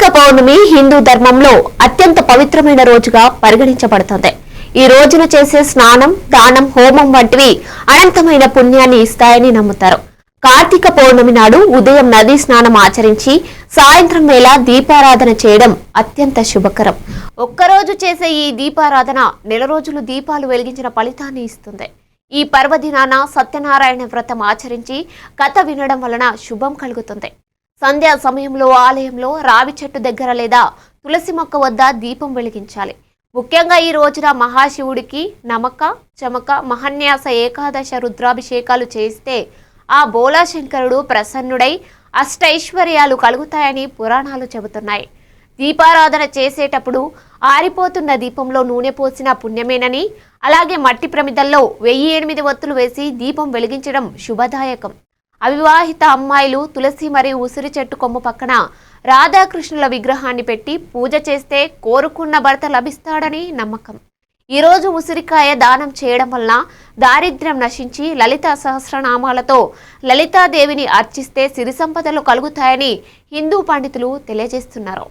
కార్తీక పౌర్ణమి హిందూ ధర్మంలో అత్యంత పవిత్రమైన రోజుగా పరిగణించబడుతుంది. ఈ రోజున చేసే స్నానం దానం హోమం వంటివి అనంతమైన పుణ్యాన్ని ఇస్తాయని నమ్ముతారు. కార్తీక పౌర్ణమి నాడు ఉదయం నదీ స్నానం ఆచరించి సాయంత్రం వేళ దీపారాధన చేయడం అత్యంత శుభకరం. ఒక్కరోజు చేసే ఈ దీపారాధన నెల రోజులు దీపాలు వెలిగించిన ఫలితాన్ని ఇస్తుంది. ఈ పర్వదినాన సత్యనారాయణ వ్రతం ఆచరించి కథ వినడం వలన శుభం కలుగుతుంది. సంధ్యా సమయంలో ఆలయంలో రావి చెట్టు దగ్గర లేదా తులసి మొక్క వద్ద దీపం వెలిగించాలి. ముఖ్యంగా ఈ రోజున మహాశివుడికి నమక చమక మహన్యాస ఏకాదశ రుద్రాభిషేకాలు చేస్తే ఆ బోలాశంకరుడు ప్రసన్నుడై అష్టైశ్వర్యాలు కలుగుతాయని పురాణాలు చెబుతున్నాయి. దీపారాధన చేసేటప్పుడు ఆరిపోతున్న దీపంలో నూనె పోసిన పుణ్యమేనని అలాగే మట్టి ప్రమిదల్లో వెయ్యి ఎనిమిది ఒత్తులు వేసి దీపం వెలిగించడం శుభదాయకం. అవివాహిత అమ్మాయిలు తులసి మరియు ఉసిరి చెట్టు కొమ్ము పక్కన రాధాకృష్ణుల విగ్రహాన్ని పెట్టి పూజ చేస్తే కోరుకున్న భర్త లభిస్తాడని నమ్మకం. ఈరోజు ఉసిరికాయ దానం చేయడం వలన దారిద్ర్యం నశించి లలిత సహస్రనామాలతో లలితాదేవిని అర్చిస్తే సిరి సంపదలు కలుగుతాయని హిందూ పండితులు తెలియజేస్తున్నారు.